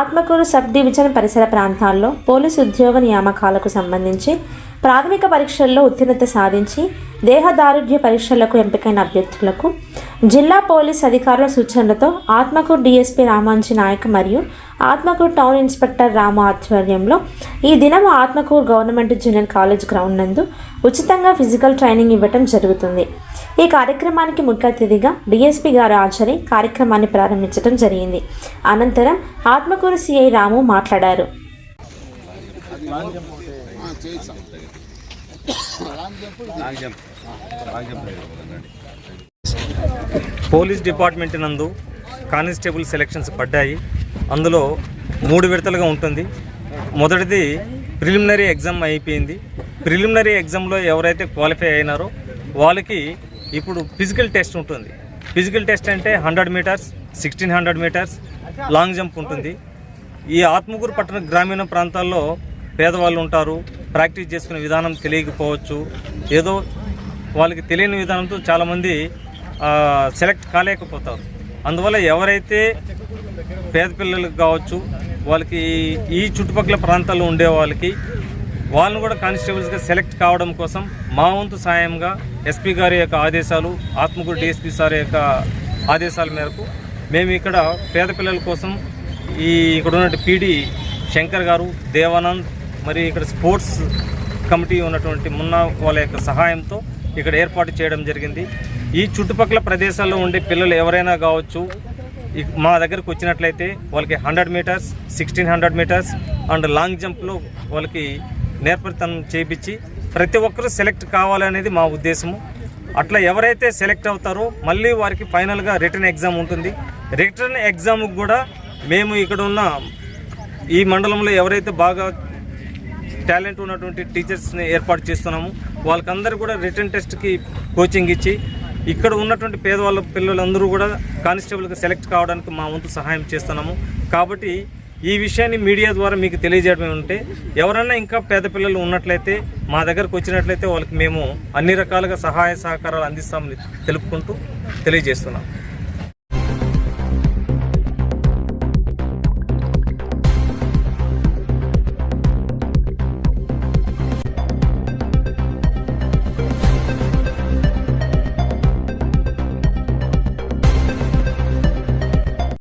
Atmakur sub division పరిసర ప్రాంతాల్లో police ఉద్యోగ నియామకాలకు సంబంధించి ప్రాథమిక పరీక్షల్లో ఉత్తీర్ణత సాధించి దేహదారుఢ్య పరీక్షలకు ఎంపికైన అభ్యర్థులకు జిల్లా పోలీస్ అధికారుల సూచనలతో ఆత్మకూరు డీఎస్పీ రామాంజీ నాయక్ మరియు ఆత్మకూరు టౌన్ ఇన్స్పెక్టర్ రాము ఆధ్వర్యంలో ఈ దినం Atmakur government junior college ground నందు ఉచితంగా ఫిజికల్ ట్రైనింగ్ ఇవ్వటం జరుగుతుంది. ఈ కార్యక్రమానికి ముఖ్య అతిథిగా డిఎస్పీ గారు హాజరై కార్యక్రమాన్ని ప్రారంభించడం జరిగింది. అనంతరం ఆత్మకూరు సిఐ రాము మాట్లాడారు. పోలీస్ డిపార్ట్మెంట్ నందు కానిస్టేబుల్ సెలక్షన్స్ పడ్డాయి. అందులో మూడు విడతలుగా ఉంటుంది. మొదటిది ప్రిలిమినరీ ఎగ్జామ్ అయిపోయింది. ప్రిలిమినరీ ఎగ్జామ్లో ఎవరైతే క్వాలిఫై అయినారో వాళ్ళకి ఇప్పుడు ఫిజికల్ టెస్ట్ ఉంటుంది. ఫిజికల్ టెస్ట్ అంటే hundred metres sixteen hundred metres long jump ఉంటుంది. ఈ ఆత్మకూరు పట్టణ గ్రామీణ ప్రాంతాల్లో పేదవాళ్ళు ఉంటారు. ప్రాక్టీస్ చేసుకునే విధానం తెలియకపోవచ్చు. ఏదో వాళ్ళకి తెలియని విధానంతో చాలామంది సెలెక్ట్ కాలేకపోతారు. అందువల్ల ఎవరైతే పేద పిల్లలకు కావచ్చు వాళ్ళకి ఈ చుట్టుపక్కల ప్రాంతాల్లో ఉండే వాళ్ళకి వాళ్ళని కూడా కానిస్టేబుల్స్గా సెలెక్ట్ కావడం కోసం మా వంతు సాయంగా ఎస్పీ గారి యొక్క ఆదేశాలు ఆత్మకూరు డిఎస్పీ సార్ యొక్క ఆదేశాల మేరకు మేము ఇక్కడ పేద పిల్లల కోసం ఈ ఇక్కడ ఉన్నటువంటి పీడి శంకర్ గారు దేవానంద్ మరి ఇక్కడ స్పోర్ట్స్ కమిటీ ఉన్నటువంటి మున్నా వాళ్ళ యొక్క సహాయంతో ఇక్కడ ఏర్పాటు చేయడం జరిగింది. ఈ చుట్టుపక్కల ప్రదేశాల్లో ఉండే పిల్లలు ఎవరైనా కావచ్చు మా దగ్గరకు వచ్చినట్లయితే వాళ్ళకి hundred metres sixteen hundred metres and long జంప్లో వాళ్ళకి నేర్పరితనం చేయించి ప్రతి ఒక్కరూ సెలెక్ట్ కావాలనేది మా ఉద్దేశము. అట్లా ఎవరైతే సెలెక్ట్ అవుతారో మళ్ళీ వారికి ఫైనల్గా రిటర్న్ ఎగ్జామ్ ఉంటుంది. రిటర్న్ ఎగ్జామ్కి కూడా మేము ఇక్కడ ఉన్న ఈ మండలంలో ఎవరైతే బాగా టాలెంట్ ఉన్నటువంటి టీచర్స్ని ఏర్పాటు చేస్తున్నాము వాళ్ళకందరూ కూడా రిటర్న్ టెస్ట్కి కోచింగ్ ఇచ్చి ఇక్కడ ఉన్నటువంటి పేదవాళ్ళ పిల్లలందరూ కూడా కానిస్టేబుల్గా సెలెక్ట్ కావడానికి మా వంతు సహాయం చేస్తున్నాము. కాబట్టి ఈ విషయాన్ని మీడియా ద్వారా మీకు తెలియజేయడం ఉంటే ఎవరైనా ఇంకా పేద పిల్లలు ఉన్నట్లయితే మా దగ్గరకు వచ్చినట్లయితే వాళ్ళకి మేము అన్ని రకాలుగా సహాయ సహకారాలు అందిస్తామని తెలుపుకుంటూ తెలియజేస్తున్నాం.